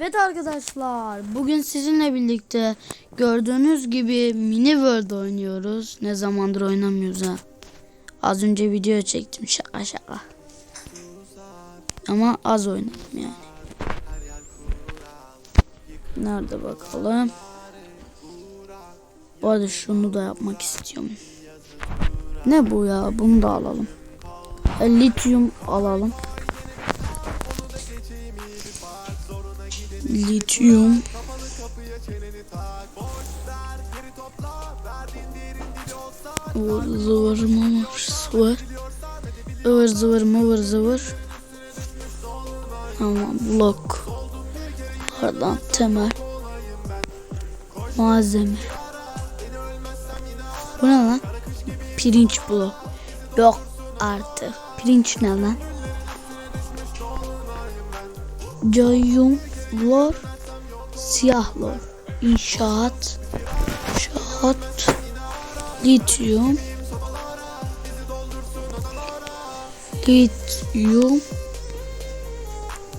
Evet arkadaşlar bugün sizinle birlikte gördüğünüz gibi mini world oynuyoruz. Ne zamandır oynamıyoruz ha. Az önce video çektim şaka şaka. Ama az oynadım yani. Nerede bakalım. Bu arada şunu da yapmak istiyorum. Ne bu ya bunu da alalım. E, lityum alalım. Lityum. Zıvır mıvır zıvır. Ivır zıvır mıvır zıvır. Tamam blok. Oradan temel. Malzeme. Bu ne lan? Pirinç blok. Yok artık. Pirinç ne lan? Cayum lor siyah lor. İnşaat inşaat lityum lityum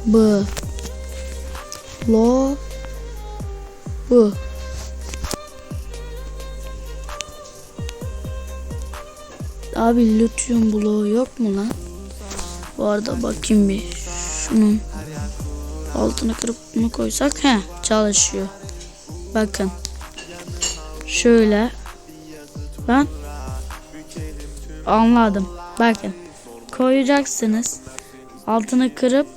b. Lo bu Abi lityum bloğu yok mu lan? Bu arada bakayım bir. Şunun altını kırıp bunu koysak he çalışıyor. Bakın. Şöyle. Ben anladım. Bakın. Koyacaksınız. Altını kırıp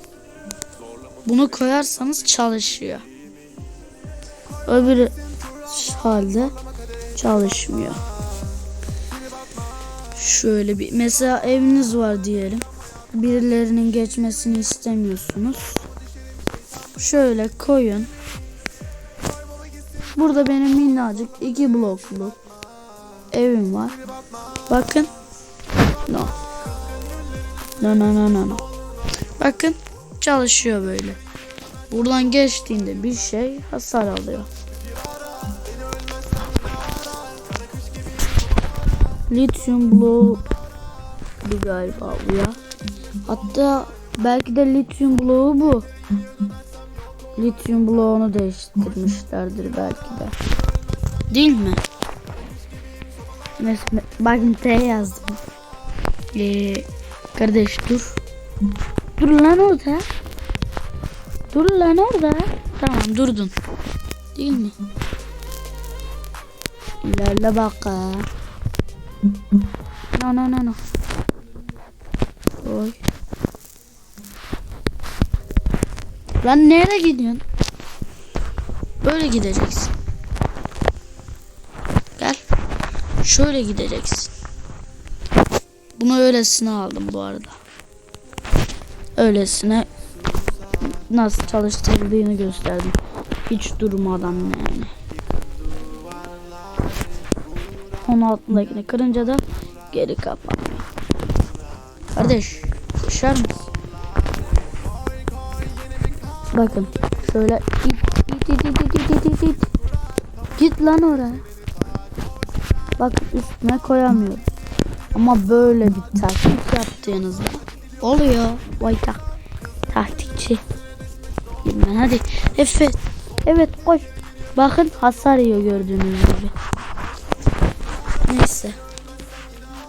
bunu koyarsanız çalışıyor. Öbür halde çalışmıyor. Şöyle bir mesela eviniz var diyelim. Birilerinin geçmesini istemiyorsunuz. Şöyle koyun. Burada benim minnacık iki blokluk evim var. Bakın. No. No no no no no. Bakın çalışıyor böyle. Buradan geçtiğinde bir şey hasar alıyor. Lityum bloğu bir galiba bu ya. Hatta belki de lityum bloğu bu. Lityum bloğunu değiştirmişlerdir belki de. Değil mi? Mesela bakın T yazdım. Ee, kardeş dur. Dur lan orada. Dur lan orada. Tamam durdun. Değil mi? İlerle bak. ha. No no no no. Oy. Lan nereye gidiyorsun? Böyle gideceksin. Gel. Şöyle gideceksin. Bunu öylesine aldım bu arada. Öylesine nasıl çalıştırıldığını gösterdim. Hiç durmadan yani. Onun altındakini kırınca da geri kapanıyor. Kardeş koşar mısın? Bakın şöyle it it it it it it it it. Git lan oraya. Bak üstüne koyamıyorum. Ama böyle bir taktik yaptığınızda oluyor. Vay tak taktikçi. Ben hadi. Evet. Evet koş. Bakın hasar yiyor gördüğünüz gibi. Neyse.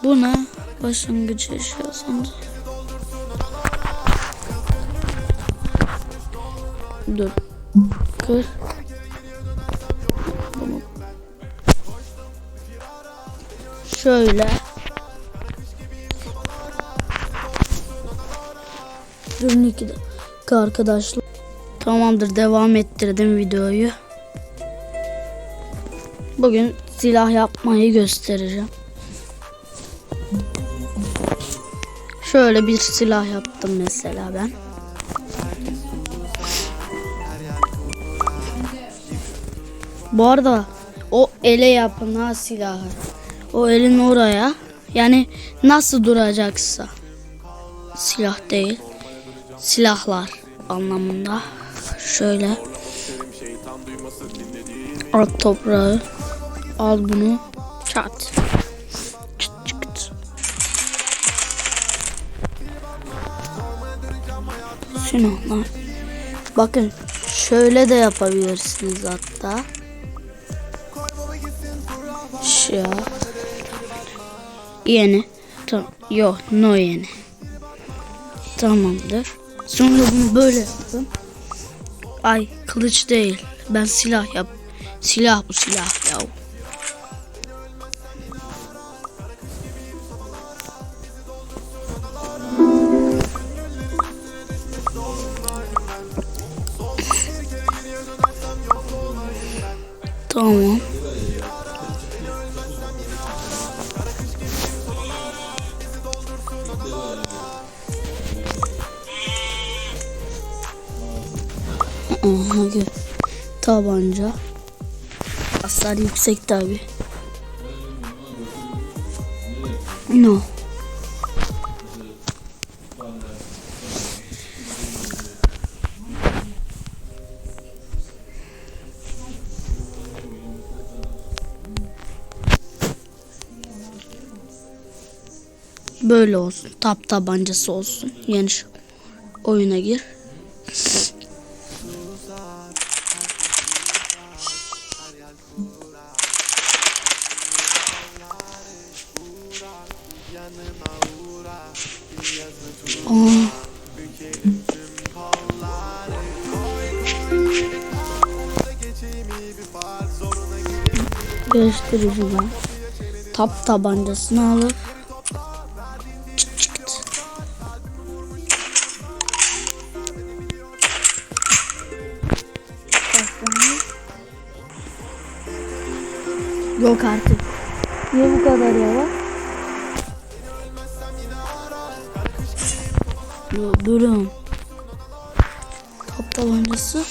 Buna başlangıç yaşıyorsanız. Dur. Kır. Şöyle. Durun iki dakika arkadaşlar. Tamamdır devam ettirdim videoyu. Bugün silah yapmayı göstereceğim. Şöyle bir silah yaptım mesela ben. Bu arada o ele yapın ha silahı. O elin oraya yani nasıl duracaksa silah değil silahlar anlamında şöyle at toprağı al bunu çat çıt çıt silahlar bakın Şöyle de yapabilirsiniz hatta. Şu. Yeni. Tamam. Yok no yeni. Tamamdır. Sonra bunu böyle yaptım. Ay kılıç değil. Ben silah yap. Silah bu silah ya. Tamam. Aha. Tabanca. Hasar yüksek tabi. No. Böyle olsun. Tap tabancası olsun. Yani şu oyuna gir. Aa. Göstereceğim. Tap tabancasını alıp. Yok artık. Niye bu kadar yavaş? Durun. Top tabancası.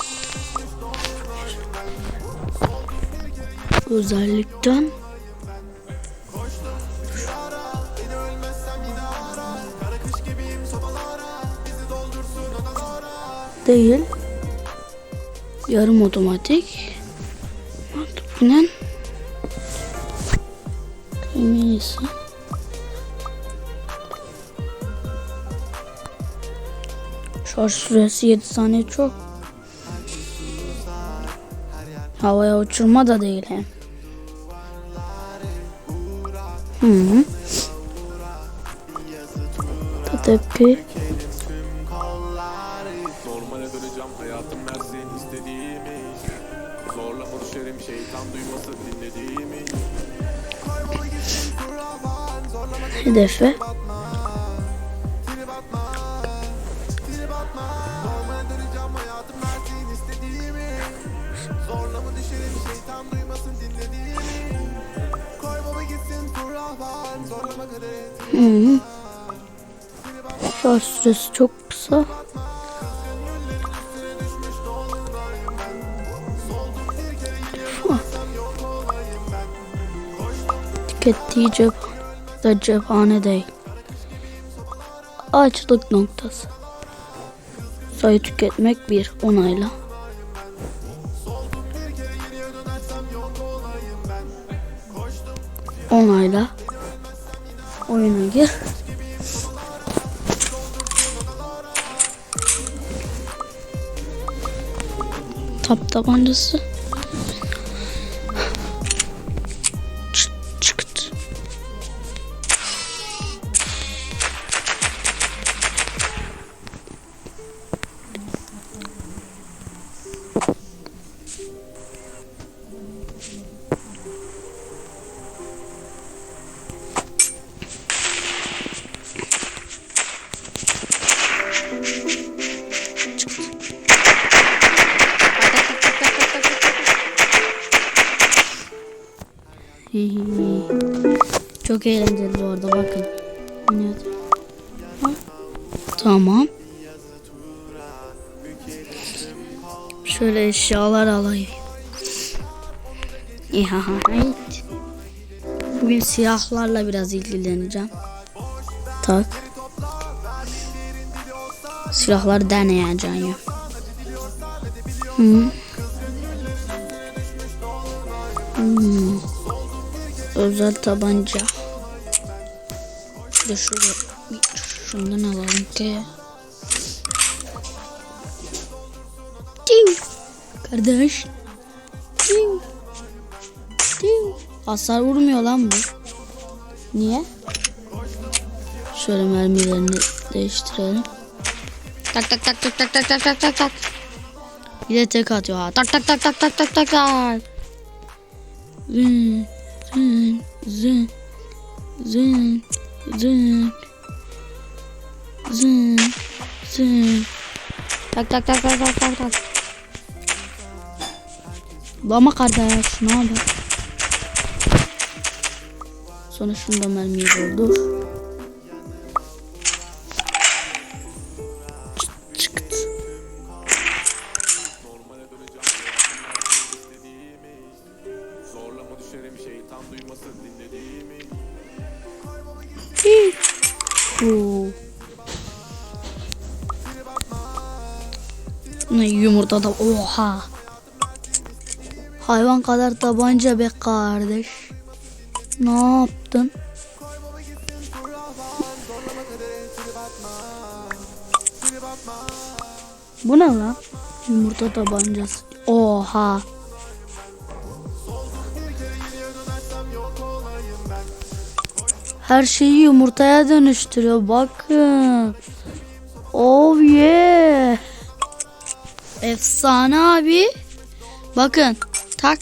Özellikten değil. Yarım otomatik. Mantıklı. Neyse. Şarj süresi 7 saniye çok. Havaya uçurma da değil hem. Hı -hı. Tepe. Normale -hı. Şarj süresi çok kısa. Tükettiği cep da cephane değil. Açlık noktası. Sayı tüketmek bir onayla. Onayla. Oyuna gir. Tap tabancası. Çok eğlenceli bu arada bakın. Evet. Tamam. Şöyle eşyalar alayım. İhahayt. Bugün siyahlarla biraz ilgileneceğim. Tak. Silahları deneyeceğim ya. Hı. Hmm. Özel tabanca. De şurada şundan alalım ki. Tiu. Kardeş. Ting. Ting. Hasar vurmuyor lan bu. Niye? Şöyle mermilerini değiştirelim. Tak tak tak tak tak tak tak tak tak tak. Bir de tek atıyor ha. Tak tak tak tak tak tak tak tak. Zın zın zın zın zın zın zın. Tak tak tak tak tak tak tak. Lama kardeş ne haber? Sonra şunu da mermiyi doldur. Ne yumurta da oha. Hayvan kadar tabanca be kardeş. Ne yaptın? Bu ne lan? Yumurta tabancası. Oha. Her şeyi yumurtaya dönüştürüyor. Bakın. Oh yeah. Efsane abi. Bakın. Tak.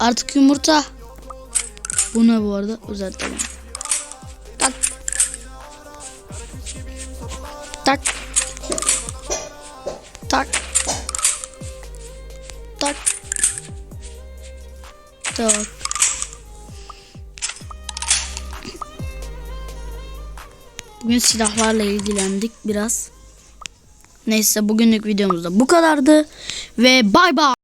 Artık yumurta. Bu ne bu arada? Özel tamam. Tak. Tak. Tak. Bugün silahlarla ilgilendik biraz. Neyse bugünlük videomuz da bu kadardı. Ve bay bay.